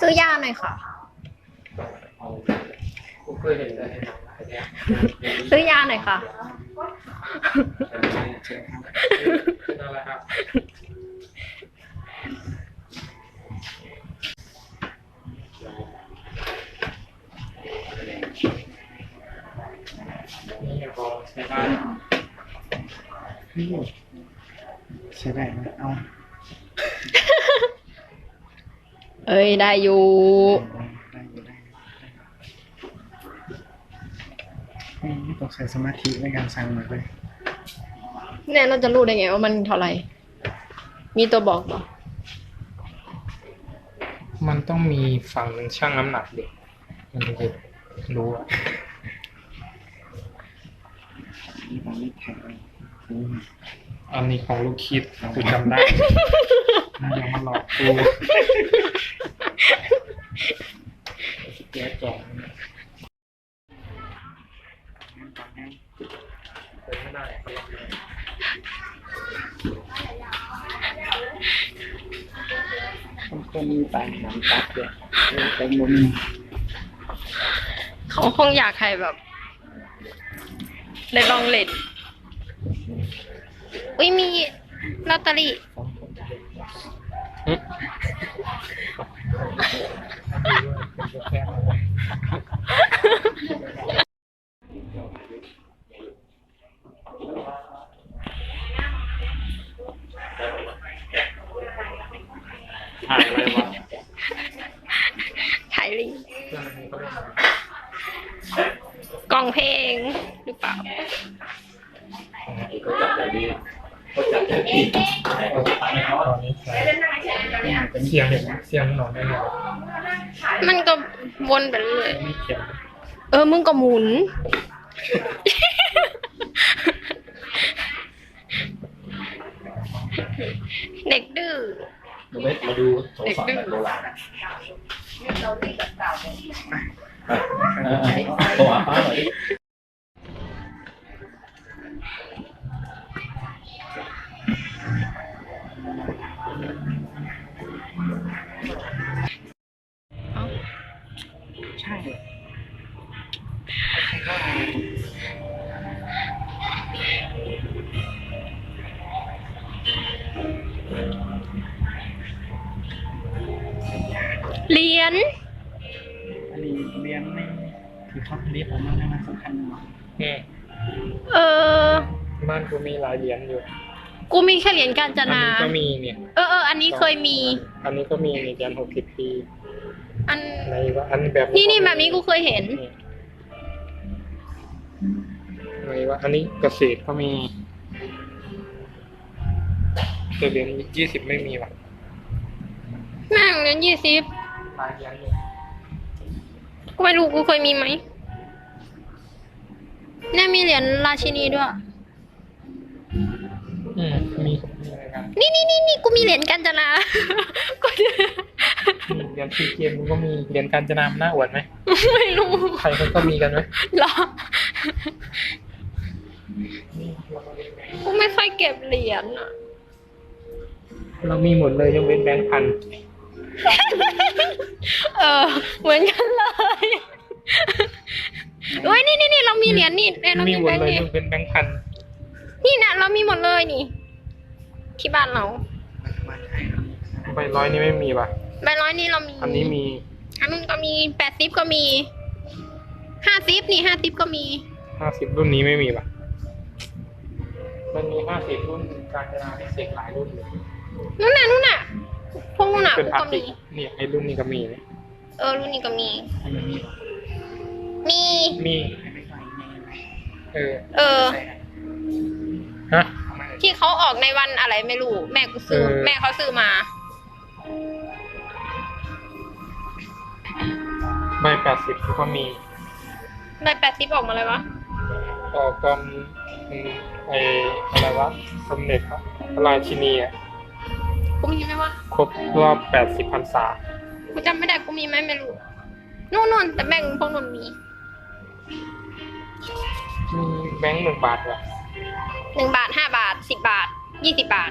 ซื้อยาหน่อยค่ะ ซื้อยาหน่อยค่ะ Thank. นอะไรครับนี่พอใช้ได้ใช่ได้ไหมเอาเอ้ย ได้อยู่ ได้อยู่ได้อยู่ได้อยู่ไม่ต้องใช้สมาธิในการสั่งหมดเลยเนี่ยเราจะรู้ได้ไงว่ามันเท่าไหร่ มีตัวบอกเหรอมันต้องมีฝั่งหนึ่งชั่งน้ำหนักเด็กมันถึงจะรู้อะ นี่ตอนนี้แข็ง อันนี้ของลูกคิดกูจำได้มันยังมาหลอกกูแกจองงั้นตอนนี้เป็นไม่ได้ต้องคนมีปลายน้ำตัดเลยแตงโมมีเขาคงอยากให้แบบ ได้ลองเล่น อุ้ยมีลอตเตอรี่ถ่ายอะไรวะถ่ายลิงเครื่องนี้ก็เล่นกล่องเพลงหรือเปล่าก็จับได้ดี ก็จับได้ดีตอนนี้ใช้เสียงเสียงหนอนได้เลยมันก็วนไปเรื่อยไม่เขียนเออ มึงก็หมุน เด็กดื้อดูไหมมาดูโทรศัพท์แบบโบราณโทรหาป้าหน่อย เหรียญอันนี้เรียนในที่เขาผลิตออกมาแล้วมันสำคัญมากอืมเออ บ้านกูมีหลายเหรียญอยู่กูมีแค่เหรียญกาญจอันนานี้ก็มีเนี่ย เออเอออันนี้เคยมี อันนี้ก็มีเหรียญหกสิบปีอันในว่าอันแบบนี่นี่แบบนี้กูเคยเห็นในว่าอันนี้เกษตรก็มีแต่เหรียญยี่สิบไม่มีว่ะ แม่งเหรียญยี่สิบ หลายเหรียญอยู่กูไม่รู้กูเคยมีไหมเนี่ยมีเหรียญราชินีด้วย อืมมีมีอะไรกันนี่นี่นี่นี่กูมีเหรียญกาญจนา กูจะมีเหรียญซีเกมก็มีเหรียญการจนามหน้าอวดไหมไม่รู้ใครเขาก็มีกันไหมเหรอกูไม่ค่อยเก็บเหรียญอะ เรามีหมดเลยยกเว้นแบงค์พัน เออ เหมือนกันเลยเฮ้ยนี่นี่นี่เรามีเหรียญนี่เนี่ยเรามีมีหมแบดงค์เลยนี่ยกเว้นแบงค์พันนี่นะเรามีหมดเลยนี่ ที่บ้านเรามาใช่ครับใบร้อยนี่ไม่มีว่ะ ใบร้อยนี่เรามี อันนี้มี อันนู้นก็มีแปดซิปก็มี ห้าซิปนี่ห้าซิปก็มี ห้าสิบรุ่นนี้ไม่มีว่ะ มันมีห้าสิบรุ่นการจนาเสกหลายรุ่นเลย นู่นน่ะนู่นน่ะพวกนู่นน่ะเป็นกูพลาสก็ติมีกเนี่ยไอ้รุ่นนี้ก็มีเนี่ยเออรุ่นนี้ก็มีอันนี้มีป่ะมี มีให้ไม่ใส่ในไหนเออ เออใส่ไหนฮะเอามาเลยที่เขาออกในวันอะไรไม่รู้ แม่กูซื้อ เออ แม่เขาซื้อมา ใบแปดสิบก็มีใบแปดซิปออกมาเลยวะออกตอนอืมไอ้อะไรวะสมเด็จพระราชินีอะ กูมีไหมวะ ครบรอบแปดสิบพรรษา กูจำไม่ได้กูมีไหมไม่รู้ นู่นนู่นแต่แบ่งพวกนู่นมีมีแบงค์หนึ่งบาทว่ะหนึ่งบาทห้าบาทสิบบาทยี่สิบบาท